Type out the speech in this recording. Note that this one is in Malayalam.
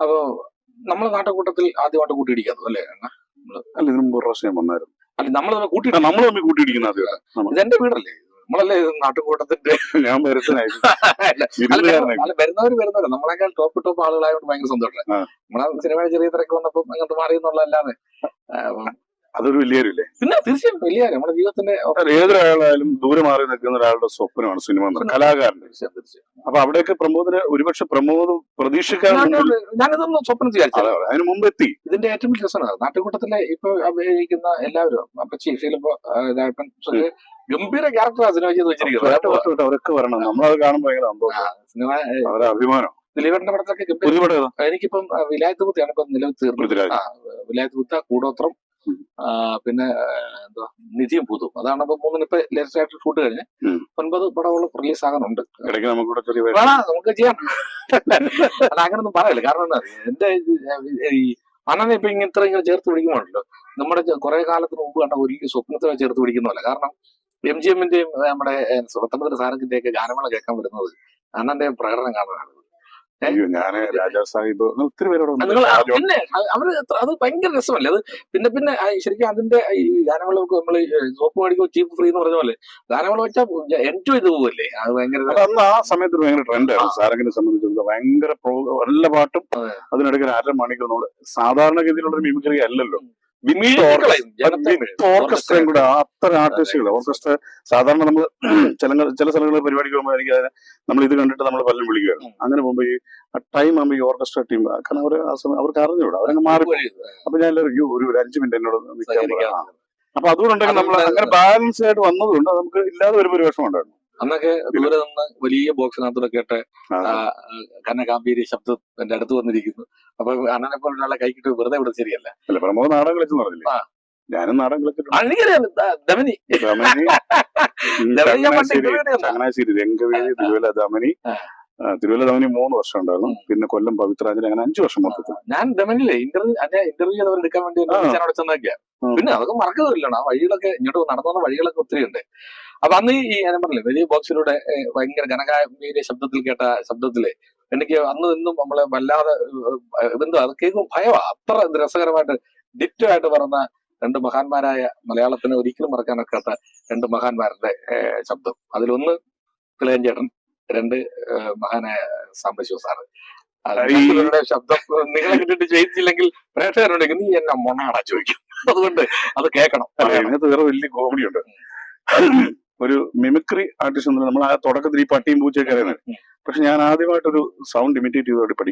അപ്പൊ നമ്മളെ നാട്ടുകൂട്ടത്തിൽ ആദ്യമായിട്ട് കൂട്ടിയിടിക്കാത്തത് അല്ലേ? അല്ല ഇതിന് മുമ്പ് ഒരു പ്രാവശ്യം വന്നായിരുന്നു. അല്ല നമ്മൾ തമ്മിൽ ആ, കൂട്ടിയിടി നമ്മൾ തമ്മിൽ കൂട്ടിയിടിക്കുന്ന ആദ്യമായിട്ട് ഇതെന്റെ വീടല്ലേ? നമ്മളല്ലേ ഇത് നാട്ടുകൂട്ടത്തിന്റെ ഞാൻ വരുന്നവര് വരുന്നവര്. നമ്മളെക്കാൾ ടോപ്പ് ടോപ്പ് ആളുകളായതുകൊണ്ട് ഭയങ്കര സന്തോഷമല്ലേ. നമ്മളെ സിനിമയുടെ ചെറിയ തിരക്ക് വന്നപ്പോ അങ്ങോട്ട് മാറി എന്നുള്ളതല്ലാതെ. അതൊരു വലിയ കാര്യമില്ലേ പിന്നെ തീർച്ചയായും വലിയ. നമ്മുടെ ജീവിതത്തിന്റെ ഏതൊരാളായാലും ദൂരെ മാറി നിൽക്കുന്ന ഒരാളുടെ സ്വപ്നമാണ് സിനിമ കലാകാരന്റെ തീർച്ചയായും, തീർച്ചയായും. അപ്പൊ അവിടെയൊക്കെ പ്രമോദിന് ഒരുപക്ഷെ പ്രമോദ് പ്രതീക്ഷിക്കാൻ ഞാനിതൊന്നും സ്വപ്നം വിചാരിച്ചത് അതെ, അതെ, അതിന് മുമ്പ് എത്തി. ഇതിന്റെ ഏറ്റവും വലിയ രസമാണ്. നാട്ടുകൂട്ടത്തിലെ ഇപ്പൊ അഭിനയിക്കുന്ന എല്ലാവരും അപ്പച്ചി ഷീലിപ്പോ ഗംഭീര ക്യാരക്ടർ ചെയ്ത് ഒറ്റ വെച്ചിരിക്കുന്നത് അവരൊക്കെ വരണം. നമ്മളത് കാണുമ്പോൾ ഭയങ്കര സന്തോഷം. സിനിമ അവരെ അഭിമാനം. ദിലീപന്റെ പടത്തൊക്കെ ഗംഭീര എനിക്കിപ്പം വിലായത്ത് ബുദ്ധിയാണ് ഇപ്പം നിലവിൽ തീർന്നത്. വിലായത്ത് ബുദ്ധ കൂടോത്രം പിന്നെ എന്താ നിധിയും പൂതും. അതാണ് ഇപ്പൊ മൂന്നിന് ഇപ്പൊ ലേറ്റസ്റ്റ് ആയിട്ട് ഷൂട്ട് കഴിഞ്ഞ്. ഒൻപത് പടങ്ങളും റിലീസ് ആകാനുണ്ട് ഇടയ്ക്ക് നമുക്ക് നമുക്ക് ചെയ്യാം. അല്ല അങ്ങനൊന്നും പറയല്ല. കാരണം എന്താ? എന്റെ ഈ അണ്ണനെ ഇപ്പൊ ഇങ്ങനെ ഇത്ര ഇങ്ങനെ ചേർത്ത് പിടിക്കുമ്പോഴല്ലോ നമ്മുടെ കുറെ കാലത്തിന് മുമ്പ് കണ്ട ഒരു സ്വപ്നത്തെ ചേർത്ത് പിടിക്കുന്നതല്ല. കാരണം എം ജി എമ്മിന്റെയും നമ്മുടെ സ്വതന്ത്ര സാരംഗിന്റെയൊക്കെ ഒക്കെ ഗാനമേള കേൾക്കാൻ വരുന്നത് അണ്ണന്റെ പ്രകടനം കാണാനാണ് അയ്യോ ഞാൻ രാജാ സാഹിബ് ഒത്തിരി പേരോട് പിന്നെ അവർ അത് ഭയങ്കര രസമല്ലേ? അത് പിന്നെ പിന്നെ ശരിക്കും അതിന്റെ ഈ ഗാനമേള നമ്മൾ സോപ്പ് മേടിക്കുമ്പോൾ ചീപ്പ് ഫ്രീ എന്ന് പറഞ്ഞ പോലെ ഗാനമേള വെച്ചാൽ എൻജോയ് ചെയ്ത് പോവല്ലേ? അത് ഭയങ്കര അന്ന് ആ സമയത്ത് ഭയങ്കര ട്രെൻഡായിരുന്നു സാരംഗിനെ സംബന്ധിച്ചിടത്തോളം ഭയങ്കര എല്ലാ പാട്ടും അതെ. അതിനിടയ്ക്ക് ഒരു അര മണിക്കൂർ നമ്മൾ സാധാരണഗതിയിലുള്ള ഒരു മിമിക്രി അല്ലല്ലോ ഓർക്കസ്ട്രയും കൂടെ അത്ര ആർട്ടിസ്റ്റുകൾ. ഓർക്കസ്ട്ര സാധാരണ നമ്മൾ ചില ചില സ്ഥലങ്ങളിൽ പരിപാടിക്ക് പോകുമ്പോൾ എനിക്ക് അതിനെ നമ്മൾ ഇത് കണ്ടിട്ട് നമ്മൾ പലരും വിളിക്കുകയാണ് അങ്ങനെ പോകുമ്പോൾ ഈ ടൈം ആകുമ്പോൾ ഈ ഓർക്കസ്ട്ര ടീം കാരണം അവർ ആ സമയം അവർക്ക് അറിഞ്ഞൂടാ. അവരങ്ങ് മാറി അപ്പൊ ഞാൻ എല്ലാവരും, "അയ്യോ, ഒരു ഒരു അഞ്ച് മിനിറ്റ് എന്നോട് നിൽക്കാൻ അപ്പൊ അതുകൊണ്ടെങ്കിൽ നമ്മൾ അങ്ങനെ ബാലൻസ് ആയിട്ട് വന്നതുകൊണ്ട് നമുക്ക് ഇല്ലാതെ ഒരു പരിവേഷം ഉണ്ടായിരുന്നു. അന്നൊക്കെ ദൂരെ നിന്ന് വലിയ ബോക്സിനകത്തൂടെ കേട്ട് ഘനഗാംഭീര്യ ശബ്ദം എന്റെ അടുത്ത് വന്നിരിക്കുന്നു. അപ്പൊ അണ്ണനെ പോലെ ഒരാളെ കൈക്കിട്ട് വെറുതെ ഇവിടെ ശരിയല്ല. പ്രമോദ് നാടകം കളിച്ചെന്ന് പറഞ്ഞില്ലേ. ഞാനും നാടൻ കളിച്ചിട്ടുണ്ട്. രംഗവേദി തിരുവല്ല ദമനി തിരുവല്ല ദമനി മൂന്ന് വർഷം ഉണ്ടായിരുന്നു. പിന്നെ കൊല്ലം പവിത്രാഞ്ജലി അങ്ങനെ അഞ്ചു വർഷം മൊത്തത്തിൽ. ഞാൻ ദമനിലെ ഇന്റർവ്യൂ എടുക്കാൻ വേണ്ടി. ഞാൻ അവിടെ ചെന്നൊക്കെയാ പിന്നെ അതൊക്കെ മറക്കുന്നില്ലാണ് ആ വഴികളൊക്കെ ഇങ്ങോട്ട് നടന്നു പോകുന്ന വഴികളൊക്കെ ഒത്തിരി ഉണ്ട്. അപ്പൊ അന്ന് ഈ ഞാൻ പറഞ്ഞില്ലേ വലിയ ബോക്സിലൂടെ ഭയങ്കര ഘനകായ ശബ്ദത്തിൽ കേട്ട ശബ്ദത്തിൽ എനിക്ക് അന്ന് നിന്നും നമ്മളെ വല്ലാതെ എന്തോ അത് കേൾക്കും ഭയമാ അത്ര രസകരമായിട്ട് ഡിറ്റോ ആയിട്ട് പറഞ്ഞ രണ്ട് മഹാന്മാരായ മലയാളത്തിന് ഒരിക്കലും മറക്കാനൊക്കാത്ത രണ്ട് മഹാന്മാരുടെ ശബ്ദം. അതിലൊന്ന് കിളയൻ ചേട്ടൻ രണ്ട് മഹാനായ സാംബശിവ സാറ് ശബ്ദം നിങ്ങളെ കിട്ടിട്ട് ചെയ്തില്ലെങ്കിൽ പ്രേക്ഷകരുണ്ടെങ്കിൽ നീ എന്നെ മൊണാടാ? ചോദിക്കും. അതുകൊണ്ട് അത് കേൾക്കണം ഇതിനകത്ത് വേറെ വലിയ കോമഡി ഉണ്ട്. ഒരു മിമിക്രി ആർട്ടിസ്റ്റ് നമ്മൾ ആ തുടക്കത്തിൽ ഈ പട്ടിയും പൂച്ചയൊക്കെ അറിയുന്നത്. പക്ഷെ ഞാൻ ആദ്യമായിട്ടൊരു സൗണ്ട് ഇമിറ്റേറ്റ് ചെയ്തോടെ പഠി